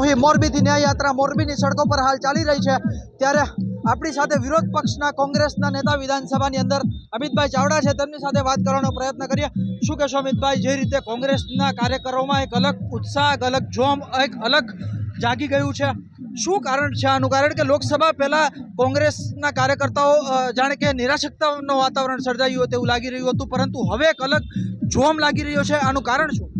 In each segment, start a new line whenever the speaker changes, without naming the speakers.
હું અહીં મોરબીથી ન્યાયયાત્રા મોરબીની સડકો પર હાલ ચાલી રહી છે. ત્યારે આપણી સાથે વિરોધ પક્ષના કોંગ્રેસના નેતા વિધાનસભાની અંદર અમિતભાઈ ચાવડા છે. તેમની સાથે વાત કરવાનો પ્રયત્ન કરીએ. શું કહેશો અમિતભાઈ, જે રીતે કોંગ્રેસના કાર્યકરોમાં એક અલગ ઉત્સાહ, એક અલગ જોમ, એક અલગ જાગી ગયું છે. શું કારણ છે આનું? કારણ કે લોકસભા પહેલાં કોંગ્રેસના કાર્યકર્તાઓ જાણે કે નિરાશકતાનું વાતાવરણ સર્જાયું હોય તેવું લાગી રહ્યું હતું. પરંતુ હવે એક અલગ જોમ લાગી રહ્યો છે. આનું કારણ શું?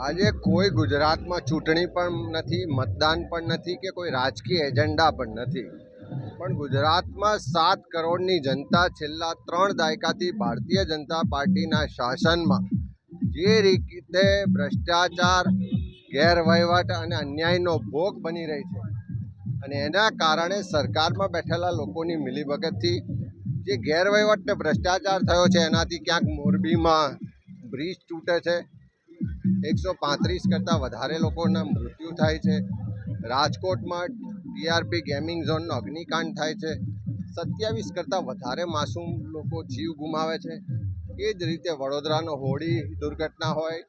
આજે કોઈ ગુજરાતમાં ચૂંટણી પણ નથી, મતદાન પણ નથી કે કોઈ રાજકીય એજન્ડા પણ નથી. પણ ગુજરાતમાં સાત કરોડની જનતા છેલ્લા ત્રણ દાયકાથી ભારતીય જનતા પાર્ટીના શાસનમાં જે રીતે ભ્રષ્ટાચાર, ગેરવહીવટ અને અન્યાયનો ભોગ બની રહી છે અને એના કારણે સરકારમાં બેઠેલા લોકોની મિલીભગતથી જે ગેરવહીવટ ભ્રષ્ટાચાર થયો છે, એનાથી ક્યાંક મોરબીમાં બ્રિજ તૂટે છે એકસો પાંત્રીસ કરતાં વધારે લોકોના મૃત્યુ થાય છે. રાજકોટમાં ટીઆરપી ગેમિંગ ઝોનનો અગ્નિકાંડ થાય છે. સત્યાવીસ કરતાં વધારે માસૂમ લોકો જીવ ગુમાવે છે. એ જ રીતે વડોદરાનો હોળી દુર્ઘટના હોય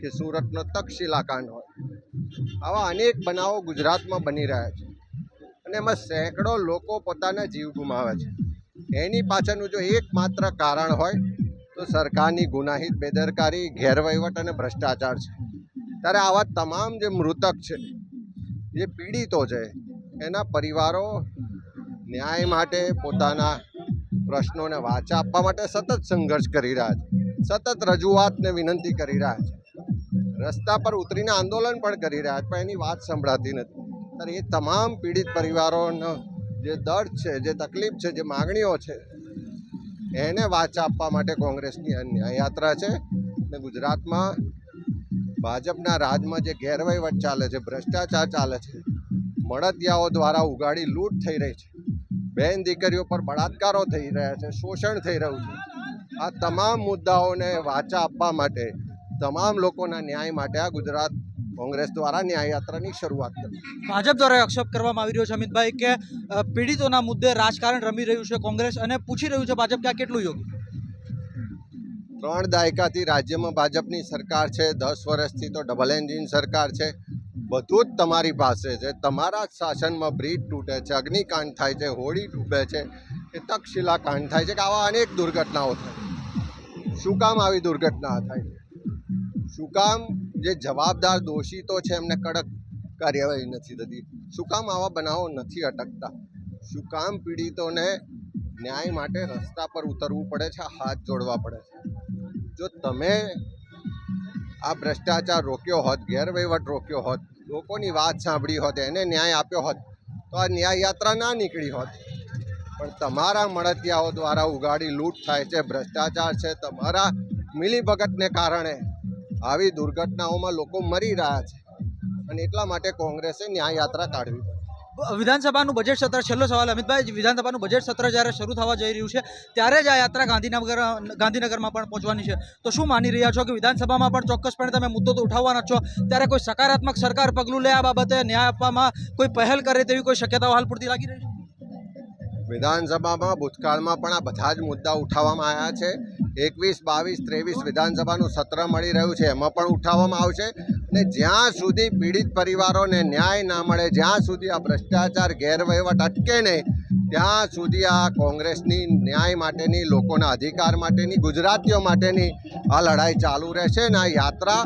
કે સુરતનો તક્ષશિલા કાંડ હોય. આવા અનેક બનાવો ગુજરાતમાં બની રહ્યા છે. અને એમાં સેંકડો લોકો પોતાના જીવ ગુમાવે છે. એની પાછળનું જો એકમાત્ર કારણ હોય તો સરકારની ગુનાહિત, બેદરકારી, ગેરવહીવટ અને ભ્રષ્ટાચાર છે. ત્યારે આવા તમામ જે મૃતક છે, જે પીડિતો છે, એના પરિવારો ન્યાય માટે પોતાના પ્રશ્નોને વાચા આપવા માટે સતત સંઘર્ષ કરી રહ્યા છે. સતત રજૂઆતને વિનંતી કરી રહ્યા છે. રસ્તા પર ઉતરીને આંદોલન પણ કરી રહ્યા છે, પણ એની વાત સંભળાતી નથી. ત્યારે એ તમામ પીડિત પરિવારોનો જે દર્દ છે, જે તકલીફ છે, જે માગણીઓ છે એને વાચા આપવા માટે કોંગ્રેસની આ ન્યાયયાત્રા છે ને ગુજરાતમાં ભાજપના રાજમાં જે ગેરવહીવટ ચાલે છે, ભ્રષ્ટાચાર ચાલે છે, મળતિયાઓ દ્વારા ઉગાડી લૂંટ થઈ રહી છે, બેન દીકરીઓ પર બળાત્કારો થઈ રહ્યા છે, શોષણ થઈ રહ્યું છે. આ તમામ મુદ્દાઓને વાચા આપવા માટે, તમામ લોકોના ન્યાય માટે આ ગુજરાત કોંગ્રેસ દ્વારા ન્યાયયાત્રાની શરૂઆત કરી.
ભાજપ દ્વારા આક્ષેપ કરવામાં આવી રહ્યો છે અમિતભાઈ કે પીડિતોના મુદ્દે રાજકારણ રમી રહ્યું છે કોંગ્રેસ અને પૂછી રહ્યું છે ભાજપ કે આ કેટલું યોગ્ય?
ત્રણ દાયકાથી રાજ્યમાં ભાજપની સરકાર છે દસ વર્ષથી તો ડબલ એન્જિન સરકાર છે. બધું જ તમારી પાસે છે. તમારા જ શાસનમાં બ્રિજ તૂટે છે અગ્નિકાંડ થાય છે હોળી ડૂબે છે એ તક્ષશિલા કાંડ થાય છે કે આવા અનેક દુર્ઘટનાઓ થાય. શું કામ આવી દુર્ઘટના થાય? છે શું કામ જે જવાબદાર દોષિતો છે, એમને કડક કાર્યવાહી નથી થતી. શું કામ આવા બનાવો નથી અટકતા? શું કામ પીડિતોને ન્યાય માટે રસ્તા પર ઉતરવું પડે છે હાથ જોડવા પડે છે? જો તમે આ ભ્રષ્ટાચાર રોક્યો હોત, ગેરવહીવટ રોક્યો હોત, લોકોની વાત સાંભળી હોત, એને ન્યાય આપ્યો હોત, તો આ ન્યાય યાત્રા ના નીકળી હોત. પણ તમારા મળતિયાઓ દ્વારા ઉગાડી લૂંટ થાય છે, ભ્રષ્ટાચાર છે, તમારા મિલીભગતને કારણે આવી દુર્ઘટનાઓમાં લોકો મરી રહ્યા છે. અને એટલા માટે કોંગ્રેસે ન્યાય યાત્રા કાઢવી
વિધાનસભાનું બજેટ સત્ર છેલ્લો સવાલ અમિતભાઈ વિધાનસભાનું બજેટ સત્ર જ્યારે શરૂ થવા જઈ રહ્યું છે ત્યારે જ આ યાત્રા ગાંધીનગર ગાંધીનગરમાં પણ પહોંચવાની છે. તો શું માની રહ્યા છો કે વિધાનસભામાં પણ ચોક્કસપણે તમે મુદ્દો તો ઉઠાવવાના છો? ત્યારે કોઈ સકારાત્મક સરકાર પગલું લે આ બાબતે ન્યાય આપવામાં કોઈ પહેલ કરે તેવી કોઈ શક્યતાઓ હાલ પૂરતી લાગી રહી છે?
વિધાનસભામાં ભૂતકાળમાં પણ આ બધા જ મુદ્દા ઉઠાવવામાં આવ્યા છે. એકવીસ, બાવીસ, ત્રેવીસ વિધાનસભાનું સત્ર મળી રહ્યું છે. એમાં પણ ઉઠાવવામાં આવશે. ને જ્યાં સુધી પીડિત પરિવારોને ન્યાય ના મળે, જ્યાં સુધી આ ભ્રષ્ટાચાર, ગેરવહીવટ અટકે નહીં, ત્યાં સુધી આ કોંગ્રેસની ન્યાય માટેની, લોકોના અધિકાર માટેની, ગુજરાતીઓ માટેની આ લડાઈ ચાલુ રહેશે ને આ યાત્રા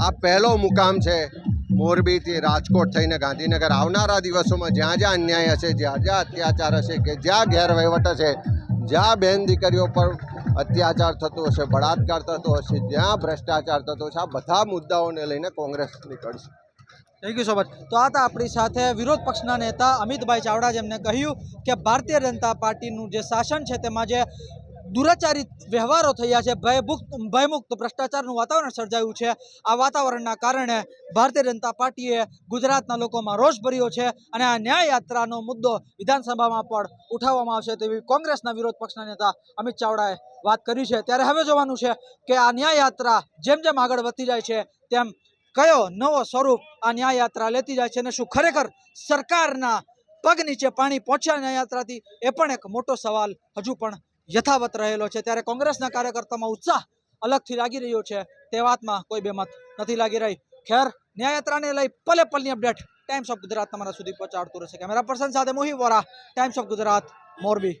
આ પહેલો મુકામ છે મોરબીથી રાજકોટ થઈને ગાંધીનગર. આવનારા દિવસોમાં જ્યાં જ્યાં અન્યાય હશે, જ્યાં જ્યાં અત્યાચાર હશે કે જ્યાં ગેરવહીવટ હશે, જ્યાં બેન દીકરીઓ પર અત્યાચાર થતો હશે, બળાત્કાર થતો હશે, જ્યાં ભ્રષ્ટાચાર થતો હશે, આ બધા મુદ્દાઓને લઈને કોંગ્રેસ નીકળશે.
થેન્ક યુ સો મચ તો આ હતા આપણી સાથે વિરોધ પક્ષના નેતા અમિતભાઈ ચાવડા જેમને કહ્યું કે ભારતીય જનતા પાર્ટીનું જે શાસન છે તેમાં જે દુરાચારી વ્યવહારો થયા છે. ભયમુક્ત ભયમુક્ત ભ્રષ્ટાચારનું વાતાવરણ સર્જાયું છે. આ વાતાવરણના કારણે ભારતીય જનતા પાર્ટીએ ગુજરાતના લોકોમાં રોષ ભર્યો છે અને આ ન્યાય યાત્રાનો મુદ્દો વિધાનસભામાં પણ ઉઠાવવામાં આવશે તેવી કોંગ્રેસના વિરોધ પક્ષના નેતા અમિત ચાવડાએ વાત કરી છે. ત્યારે હવે જોવાનું છે કે આ ન્યાય યાત્રા જેમ જેમ આગળ વધતી જાય છે, તેમ કયો નવો સ્વરૂપ આ ન્યાય યાત્રા લેતી જાય છે અને શું ખરેખર સરકારના પગ નીચે પાણી પહોંચ્યા ન્યાય યાત્રાથી એ પણ એક મોટો સવાલ હજુ પણ યથાવત રહેલો છે. ત્યારે કોંગ્રેસના કાર્યકર્તામાં ઉત્સાહ અલગથી લાગી રહ્યો છે. તે વાતમાં કોઈ બેમત નથી લાગી રહી. ખેર ન્યાયયાત્રાને લઈ પલે પલની અપડેટ ટાઈમ્સ ઓફ ગુજરાત તમારા સુધી પહોંચાડતું રહેશે. કેમેરા પર્સન સાથે મોહી વોરા ટાઈમ્સ ઓફ ગુજરાત મોરબી.